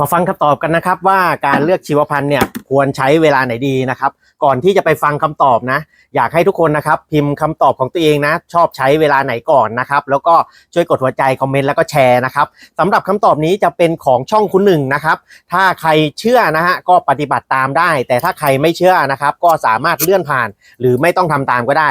มาฟังคำตอบกันนะครับว่าการเลือกชีวพันธุ์เนี่ย ควรใช้เวลาไหนดีนะครับ ก่อนที่จะไปฟังคำตอบนะ อยากให้ทุกคนนะครับ พิมพ์คำตอบของตัวเองนะ ชอบใช้เวลาไหนก่อนนะครับ แล้วก็ช่วยกดหัวใจคอมเมนต์แล้วก็แชร์นะครับสำหรับคำตอบนี้จะเป็นของช่องคุณหนึ่งนะครับ ถ้าใครเชื่อนะฮะก็ปฏิบัติตามได้ แต่ถ้าใครไม่เชื่อนะครับ ก็สามารถเลื่อนผ่าน หรือไม่ต้องทำตามก็ได้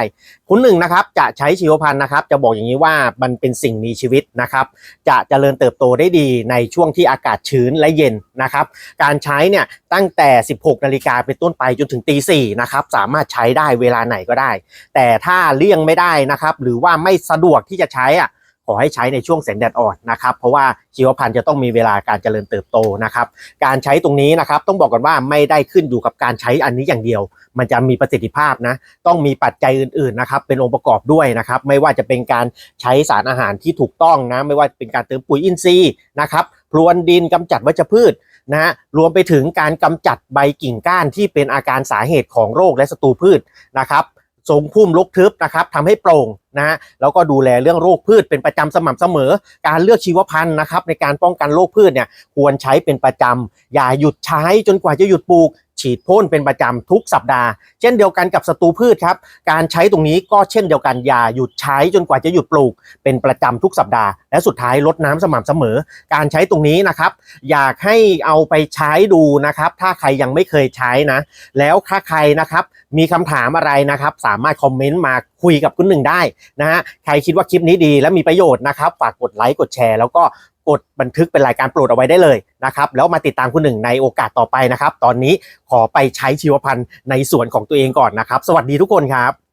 คุณหนึ่งนะครับจะใช้ชีวพันธุ์นะครับ จะบอกอย่างนี้ว่ามันเป็นสิ่งมีชีวิตนะครับ จะเจริญเติบโตได้ดีในช่วงที่อากาศชื้นและเย็นนะครับ การใช้เนี่ยตั้งแต่ 16 6นาฬิกาเป็นต้นไปจนถึงตีสี่นะครับสามารถใช้ได้เวลาไหนก็ได้ แต่ถ้าเลี่ยงไม่ได้นะครับ หรือว่าไม่สะดวกที่จะใช้อะขอให้ใช้ในช่วงแสงแดดอ่อนนะครับ เพราะว่าชีวพันธุ์จะต้องมีเวลาการเจริญเติบโตนะครับ การใช้ตรงนี้นะครับต้องบอกก่อนว่าไม่ได้ขึ้นอยู่กับการใช้อันนี้อย่างเดียว มันจะมีประสิทธิภาพนะ ต้องมีปัจจัยอื่นๆนะครับเป็นองค์ประกอบด้วยนะครับ ไม่ว่าจะเป็นการใช้สารอาหารที่ถูกต้องนะ ไม่ว่าเป็นการเติมปุ๋ยอินทรีย์นะครับ รวนดินกำจัดวัชพืชนะฮะรวมไปถึงการกำจัดใบกิ่งก้านที่เป็นอาการสาเหตุของโรคและศัตรูพืชนะครับทรงพุ่มลกทึบนะครับทำให้โปร่งนะฮะแล้วก็ดูแลเรื่องโรคพืชเป็นประจำสม่ำเสมอ การเลือกชีวพันธุ์นะครับในการป้องกันโรคพืชเนี่ยควรใช้เป็นประจำอย่าหยุดใช้จนกว่าจะหยุดปลูก ฉีดพ่นเป็นประจำทุกสัปดาห์ เช่นเดียวกันกับศัตรูพืชครับ การใช้ตรงนี้ก็เช่นเดียวกันอย่าหยุดใช้จนกว่าจะหยุดปลูก เป็นประจำทุกสัปดาห์ และสุดท้ายลดน้ำสม่ำเสมอ การใช้ตรงนี้นะครับ อยากให้เอาไปใช้ดูนะครับ ถ้าใครยังไม่เคยใช้นะ แล้วถ้าใครนะครับมีคำถามอะไรนะครับ สามารถคอมเมนต์มาคุยกับคุณหนึ่งได้นะฮะใครคิดว่าคลิปนี้ดีและมีประโยชน์นะครับฝากกดไลค์กดแชร์แล้วก็ กดบันทึกเป็นรายการโปรดเอาไว้ได้เลยนะครับแล้วมาติดตามคุณหนึ่งในโอกาสต่อไปนะครับ ตอนนี้ขอไปใช้ชีวพันธุ์ในส่วนของตัวเองก่อนนะครับ สวัสดีทุกคนครับ